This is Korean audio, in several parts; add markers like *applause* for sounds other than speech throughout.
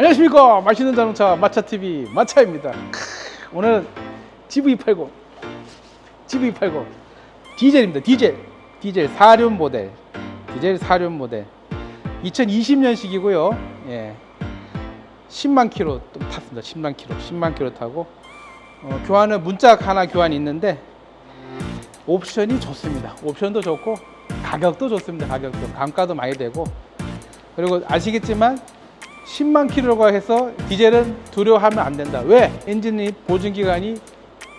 안녕하십니까. 맛있는 자동차 마차TV 마차입니다. 크, 오늘은 GV80 GV80 디젤입니다. 디젤. 디젤 4륜 모델. 디젤 4륜 모델. 2020년식이고요. 예. 10만 킬로 좀 탔습니다. 10만 킬로. 10만 킬로 타고. 어, 교환은 문짝 하나 교환이 있는데 옵션이 좋습니다. 옵션도 좋고 가격도 좋습니다. 가격도. 감가도 많이 되고. 그리고 아시겠지만 10만 킬로가 해서 디젤은 두려워하면 안 된다. 왜? 엔진이 보증 기간이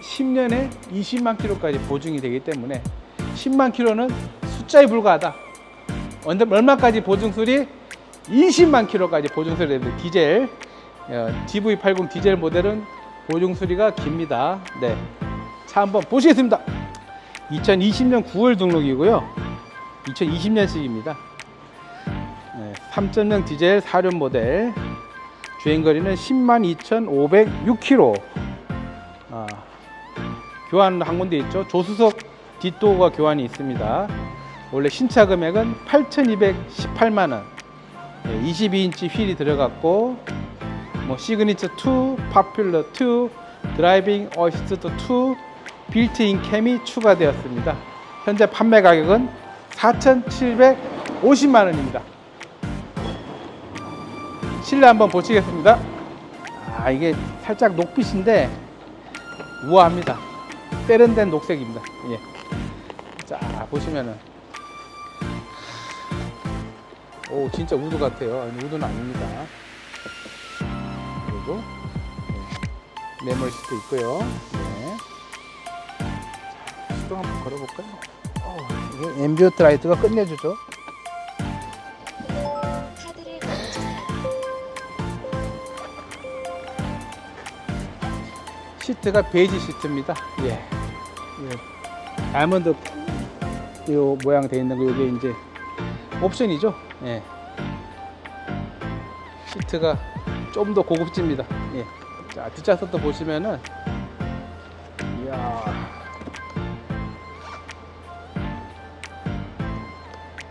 10년에 20만 킬로까지 보증이 되기 때문에 10만 킬로는 숫자에 불과하다. 언제 얼마까지 보증술이 20만 킬로까지 보증술이 됩니다. 디젤 어, GV80 디젤 모델은 보증수리가 깁니다. 네. 차 한번 보시겠습니다. 2020년 9월 등록이고요. 2020년식입니다. 네, 3.0 디젤 4륜 모델. 주행거리는 10만 2,506km 아, 교환 한 군데 있죠. 조수석 뒷도어가 교환이 있습니다. 원래 신차 금액은 8,218만원. 22인치 휠이 들어갔고 뭐 시그니처 2, 파퓰러 2, 드라이빙 어시스트 2, 빌트인 캠이 추가되었습니다. 현재 판매 가격은 4,750만 원입니다 실내 한번 보시겠습니다. 아 이게 살짝 녹빛인데 우아합니다. 세련된 녹색입니다. 예. 자 보시면은 오 진짜 우드 같아요. 아니, 우드는 아닙니다. 그리고 네. 메모리 시트 있고요. 네. 자, 시동 한번 걸어볼까요? 어, 이게 앰비어트 라이트가 끝내주죠. 시트가 베이지 시트입니다. 예. 예. 다이아몬드 요 모양 돼 있는 거 이게 이제 옵션이죠. 예. 시트가 좀 더 고급집니다. 예. 자, 뒷좌석도 보시면은 이야.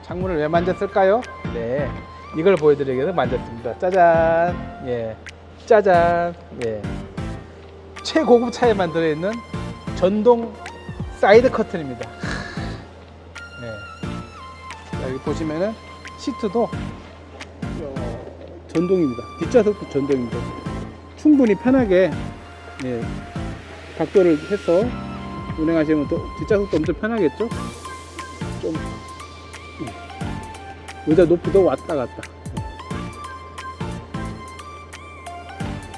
창문을 왜 만졌을까요? 네. 이걸 보여드리기 위해서 만졌습니다. 짜잔. 예. 짜잔. 예. 최고급 차에만 들어있는 전동 사이드 커튼입니다. 네. 자, 여기 보시면은 시트도 어, 전동입니다. 뒷좌석도 전동입니다. 충분히 편하게 예, 각도를 해서 운행하시면 또 뒷좌석도 엄청 편하겠죠? 좀 예. 의자 높이도 왔다 갔다 예.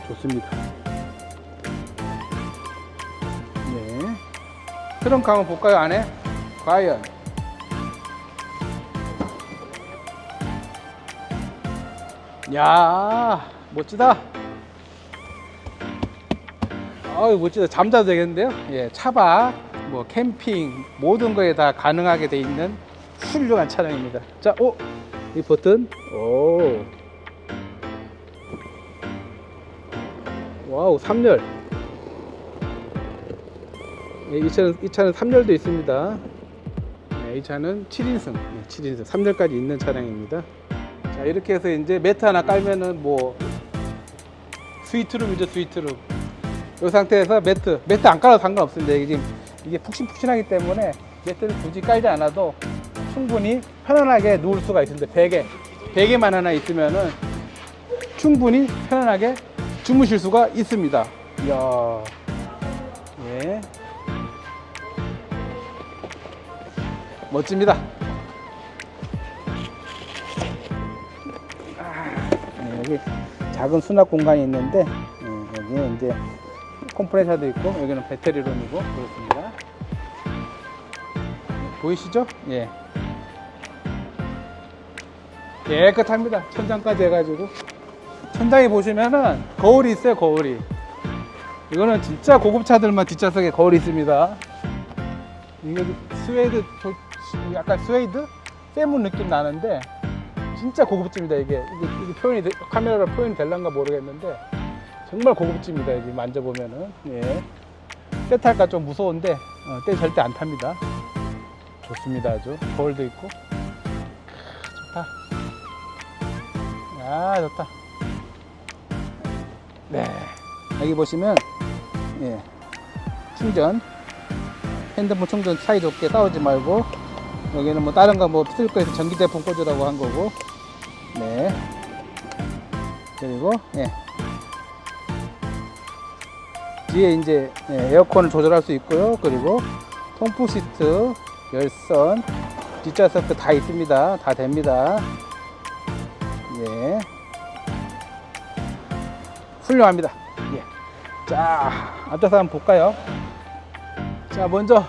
좋습니다. 트렁크 한번 볼까요, 안에? 과연. 야 멋지다. 아유, 멋지다. 잠자도 되겠는데요? 예, 차박, 뭐, 캠핑, 모든 거에 다 가능하게 돼 있는 훌륭한 차량입니다. 자, 오! 이 버튼. 오. 와우, 3열. 예, 이 차는, 이 차는 3열도 있습니다. 네, 이 차는 7인승, 네, 7인승, 3열까지 있는 차량입니다. 자, 이렇게 해서 이제 매트 하나 깔면은 뭐, 스위트룸이죠, 스위트룸. 이 상태에서 매트, 매트 안 깔아도 상관없습니다. 이게 지금, 이게 푹신푹신하기 때문에 매트를 굳이 깔지 않아도 충분히 편안하게 누울 수가 있습니다. 베개. 베개만 하나 있으면은 충분히 편안하게 주무실 수가 있습니다. 이야. 멋집니다. 아, 네, 여기 작은 수납 공간이 있는데 네, 여기에 이제 컴프레셔도 있고 여기는 배터리룸이고 그렇습니다. 보이시죠? 예. 깨끗합니다. 천장까지 해가지고 천장에 보시면은 거울이 있어요. 거울이. 이거는 진짜 고급차들만 뒷좌석에 거울이 있습니다. 이게 스웨이드 저- 약간 스웨이드? 세문 느낌 나는데 진짜 고급집니다 이게. 이게, 이게 표현이 되- 카메라로 표현이 될란가 모르겠는데 정말 고급집니다 여기 만져보면은. 예. 세탈까 좀 무서운데 어, 때 절대 안 탑니다. 좋습니다 아주. 거울도 있고. 크, 좋다. 아 좋다. 네. 여기 보시면 예. 충전. 핸드폰 충전 사이좋게 싸우지 말고 여기는 뭐 다른 거뭐쓸 거에서 전기 제품 꽂으라고 한 거고. 네. 그리고 예. 뒤에 이제 예, 에어컨을 조절할 수 있고요. 그리고 통풍 시트 열선 뒷좌석도 다 있습니다. 다 됩니다. 예. 훌륭합니다. 예. 자 앞에서 한번 볼까요? 자 먼저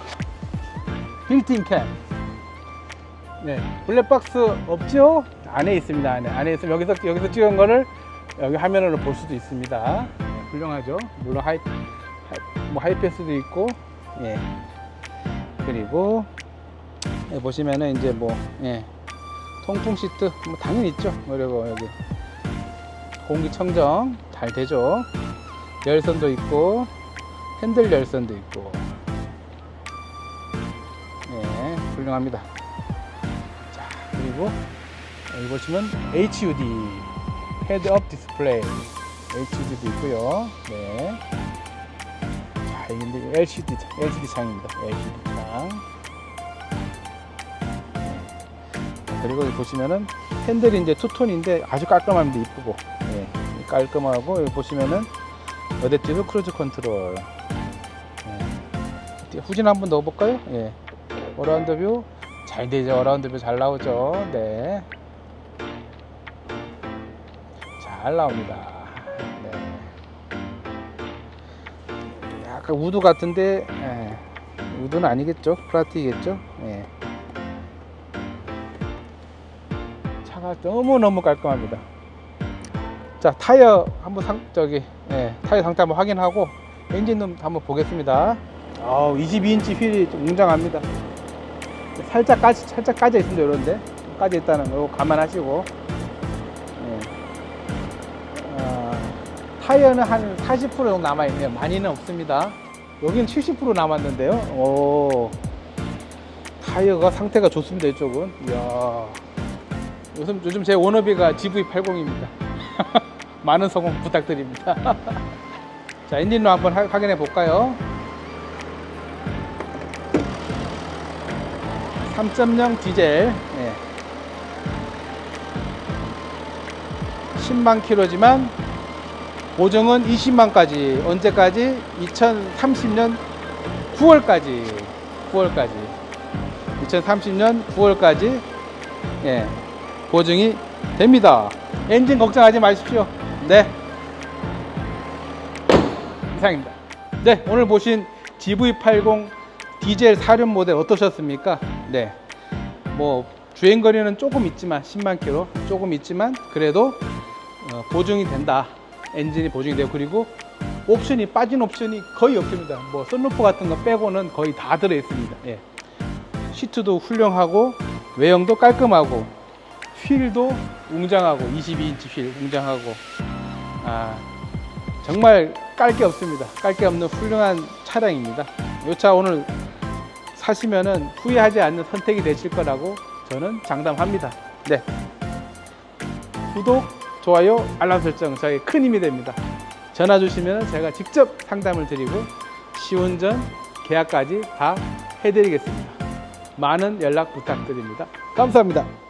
빌트인 캠 네, 블랙박스 없죠? 안에 있습니다. 안에 안에 있으면 여기서 여기서 찍은 거를 여기 화면으로 볼 수도 있습니다. 네, 훌륭하죠. 물론 하이, 하이 뭐 하이패스도 있고, 예. 그리고 예, 보시면은 이제 뭐 예. 통풍 시트 뭐 당연히 있죠. 그리고 여기 공기청정 잘 되죠. 열선도 있고 핸들 열선도 있고, 예, 훌륭합니다. 그리고 여기 보시면 HUD 헤드업 디스플레이 HUD도 있고요. 네. 자, 이게 LCD LCD 창입니다. LCD 창. 네. 그리고 여기 보시면은 핸들이 이제 투톤인데 아주 깔끔합니다. 이쁘고. 네. 깔끔하고 여기 보시면은 어댑티브 크루즈 컨트롤. 네. 후진 한번 넣어볼까요? 예. 어라운드 뷰 잘 되죠. 어라운드 뷰 잘 나오죠. 네. 잘 나옵니다. 네. 약간 우드 같은데, 예. 우드는 아니겠죠. 플라티겠죠. 예. 차가 너무너무 깔끔합니다. 자, 타이어 한번 상, 저기, 예, 타이어 상태 한번 확인하고, 엔진 룸 한번 보겠습니다. 아우, 22인치 휠이 좀 웅장합니다. 살짝 까지 살짝 까져 있습니다 이런데. 까져 있다는 거. 감안하시고. 예. 아, 타이어는 한 40% 정도 남아 있네요. 많이는 없습니다. 여기는 70% 남았는데요. 오. 타이어가 상태가 좋습니다 이쪽은. 이야. 요즘 요즘 제 워너비가 GV80입니다. *laughs* 많은 성공 부탁드립니다. *laughs* 자 엔진로 한번 하- 확인해 볼까요 3.0 디젤. 예. 10만 킬로지만 보증은 20만까지. 언제까지? 2030년 9월까지. 9월까지. 2030년 9월까지. 예, 보증이 됩니다. 엔진 걱정하지 마십시오. 네. 이상입니다. 네 오늘 보신 GV80 디젤 사륜 모델 어떠셨습니까? 네. 뭐 주행 거리는 조금 있지만 10만 킬로 조금 있지만 그래도 어, 보증이 된다. 엔진이 보증이 되고 그리고 옵션이 빠진 옵션이 거의 없습니다. 뭐 썬루프 같은 거 빼고는 거의 다 들어 있습니다. 예. 시트도 훌륭하고 외형도 깔끔하고 휠도 웅장하고 22인치 휠 웅장하고 아 정말 깔 게 없습니다. 깔 게 없는 훌륭한 차량입니다. 이 차 오늘 사시면은 후회하지 않는 선택이 되실 거라고 저는 장담합니다. 네. 구독, 좋아요, 알람 설정 저에게 큰 힘이 됩니다. 전화 주시면 제가 직접 상담을 드리고 시운전, 계약까지 다 해드리겠습니다. 많은 연락 부탁드립니다. 감사합니다.